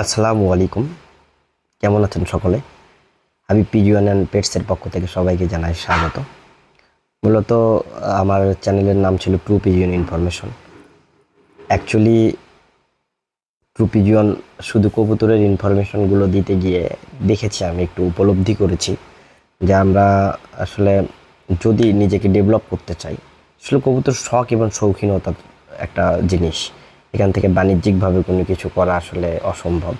আসসালামু আলাইকুম। কেমন আছেন সকলে? আমি পিজিওয়ান অ্যান্ড পেটসের পক্ষ থেকে সবাইকে জানাই স্বাগত। মূলত, আমার চ্যানেলের নাম ছিল true pigeon information. Actually, true pigeon শুধু কবুতরের ইনফরমেশনগুলো দিতে গিয়ে দেখেছি, আমি একটু উপলব্ধি করেছি যে আমরা আসলে যদি নিজেকে ডেভেলপ করতে চাই, আসলে কবুতর শখ এবং শৌখিনতা একটা জিনিস। এখান থেকে বাণিজ্যিকভাবে কোনো কিছু করা আসলে অসম্ভব।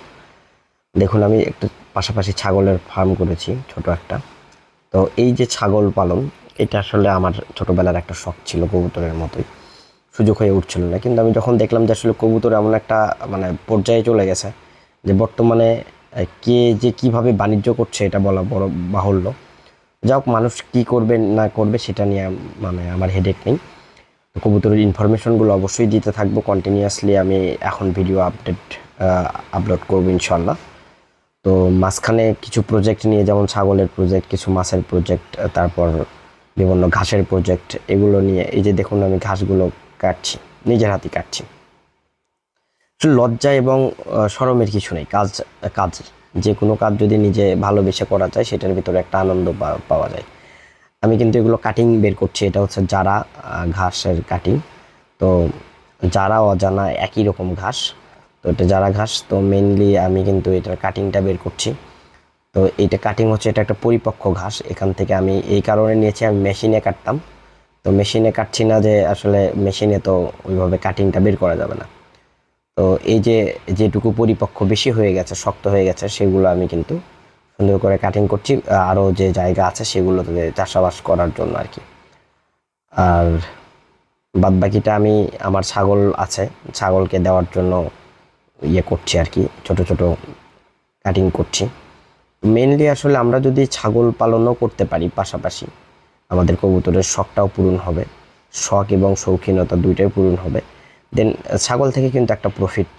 দেখুন, আমি একটু পাশাপাশি ছাগলের ফার্ম করেছি, ছোট একটা। তো এই যে ছাগল পালন, এটা আসলে আমার ছোটোবেলার একটা শখ ছিল কবুতরের মতোই। সুযোগ হয়ে উঠছিল না, কিন্তু আমি যখন দেখলাম যে আসলে কবুতর এমন একটা মানে পর্যায়ে চলে গেছে, যে বর্তমানে কে যে কীভাবে বাণিজ্য করছে এটা বলা বড় বাহুল্য। যাই হোক মানুষ কী করবে না করবে সেটা নিয়ে মানে আমার হেডেক নেই। কবুতরের ইনফরমেশনগুলো অবশ্যই দিতে থাকব কন্টিনিউয়াসলি আমি এখন ভিডিও আপডেট আপলোড করব ইনশাল্লাহ তো মাঝখানে কিছু প্রজেক্ট নিয়ে যেমন ছাগলের প্রজেক্ট কিছু মাছের প্রজেক্ট তারপর বিভিন্ন ঘাসের প্রজেক্ট এগুলো নিয়ে এই যে দেখুন আমি ঘাসগুলো কাটছি নিজের হাতে কাটছি। লজ্জা এবং আহ, শরমের কিছু নেই কাজ কাজ যে কোনো কাজ যদি নিজে ভালোবেসে করা যায় সেটার ভিতরে একটা আনন্দ পাওয়া যায়। আমি কিন্তু এগুলো কাটিং বের করছি, এটা হচ্ছে যারা ঘাসের কাটিং তো যারা অজানা একই রকম ঘাস, তো এটা যারা ঘাস, তো মেনলি আমি কিন্তু এটার কাটিংটা বের করছি। তো এইটা কাটিং হচ্ছে, এটা একটা পরিপক্ক ঘাস, এখান থেকে আমি এই কারণে নিয়েছি, আমি মেশিনে কাটতাম। তো মেশিনে কাটছি না যে আসলে মেশিনে তো ওইভাবে কাটিংটা বের করা যাবে না। তো এই যে যেটুকু পরিপক্ক বেশি হয়ে গেছে, শক্ত হয়ে গেছে, সেগুলো আমি কিন্তু সুন্দর করে কাটিং করছি আরও যে জায়গা আছে সেগুলোতে চাষাবাস করার জন্য আর কি আর বাদ বাকিটা আমি, আমার ছাগল আছে, ছাগলকে দেওয়ার জন্য ইয়ে করছি আর কি ছোট ছোট কাটিং করছি। মেনলি আসলে আমরা যদি ছাগল পালনও করতে পারি পাশাপাশি, আমাদের কবুতরের শখটাও পূরণ হবে, শখ এবং শৌখিনতা দুইটাই পূরণ হবে। দেন ছাগল থেকে কিন্তু একটা প্রফিট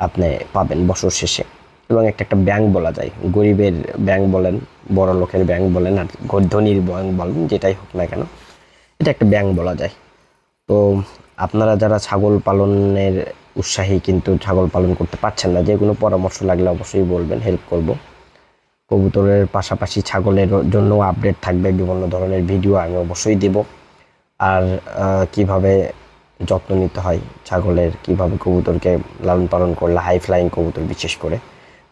আপনি পাবেন বছর শেষে। এবং একটা একটা ব্যাংক বলা যায়। গরিবের ব্যাংক বলেন, বড় লোকের ব্যাংক বলেন, আর ধনীর ব্যাংক বলেন, যেটাই হোক না কেন, এটা একটা ব্যাংক বলা যায়। তো আপনারা যারা ছাগল পালনের উৎসাহী কিন্তু ছাগল পালন করতে পারছেন না যে কোনো পরামর্শ লাগলে অবশ্যই বলবেন হেল্প করব। কবুতরের পাশাপাশি ছাগলের জন্য আপডেট থাকবে, বিভিন্ন ধরনের ভিডিও আমি অবশ্যই দেব। আর কীভাবে যত্ন নিতে হয় ছাগলের, কীভাবে কবুতরকে লালন পালন করলে হাই ফ্লাইং কবুতর বিশেষ করে।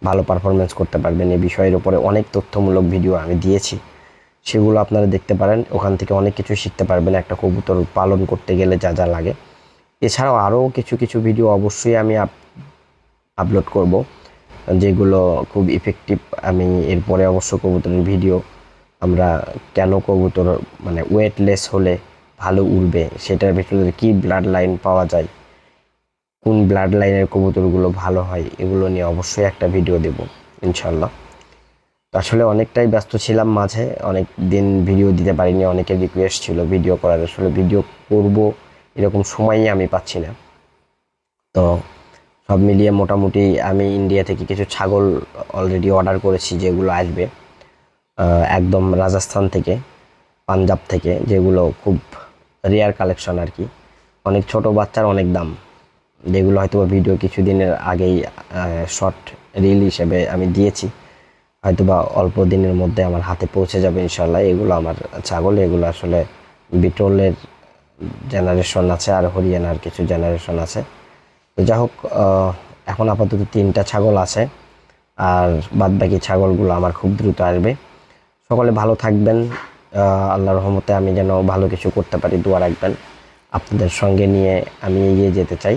ভালো পারফরমেন্স করতে পারবেন। এই বিষয়ের উপরে অনেক তথ্যমূলক ভিডিও আমি দিয়েছি। সেগুলো আপনারা দেখতে পারেন। ওখান থেকে অনেক কিছু শিখতে পারবেন। একটা কবুতর পালন করতে গেলে যা যা লাগে। এছাড়াও আরও কিছু কিছু ভিডিও অবশ্যই আমি আপ আপলোড করব, যেগুলো খুব ইফেক্টিভ আমি এরপরে অবশ্য কবুতরের ভিডিও আমরা কেন কবুতর মানে ওয়েটলেস হলে ভালো উড়বে, সেটার ভিতরে কী ব্লাড লাইন পাওয়া যায় কোন ব্লাড লাইনের কবুতরগুলো ভালো হয়, এগুলো নিয়ে অবশ্যই একটা ভিডিও দেব ইনশাল্লাহ তো আসলে অনেকটাই ব্যস্ত ছিলাম মাঝে, অনেক দিন ভিডিও দিতে পারিনি, অনেকের রিকোয়েস্ট ছিল ভিডিও করার, আসলে ভিডিও করব এরকম সময়ই আমি পাচ্ছি না। তো সব মিলিয়ে মোটামুটি আমি ইন্ডিয়া থেকে কিছু ছাগল অলরেডি অর্ডার করেছি, যেগুলো আসবে একদম রাজস্থান থেকে, পাঞ্জাব থেকে, যেগুলো খুব রেয়ার কালেকশন আর কি। অনেক ছোট বাচ্চার অনেক দাম। যেগুলো হয়তো ভিডিও কিছুদিনের আগেই শর্ট রিল হিসেবে আমি দিয়েছি। হয়তো বা অল্প দিনের মধ্যে আমার হাতে পৌঁছে যাবে ইনশাল্লাহ এগুলো আমার ছাগল, এগুলো আসলে বিটলের জেনারেশন আছে আর হরিয়ানার কিছু জেনারেশন আছে। তো যাই হোক এখন আপাতত তিনটা ছাগল আছে আর বাদ বাকি ছাগলগুলো আমার খুব দ্রুত আসবে। সকলে ভালো থাকবেন। আল্লাহ রহমতে আমি যেন ভালো কিছু করতে পারি, দোয়া রাখবেন। আপনাদের সঙ্গে নিয়ে আমি এগিয়ে যেতে চাই।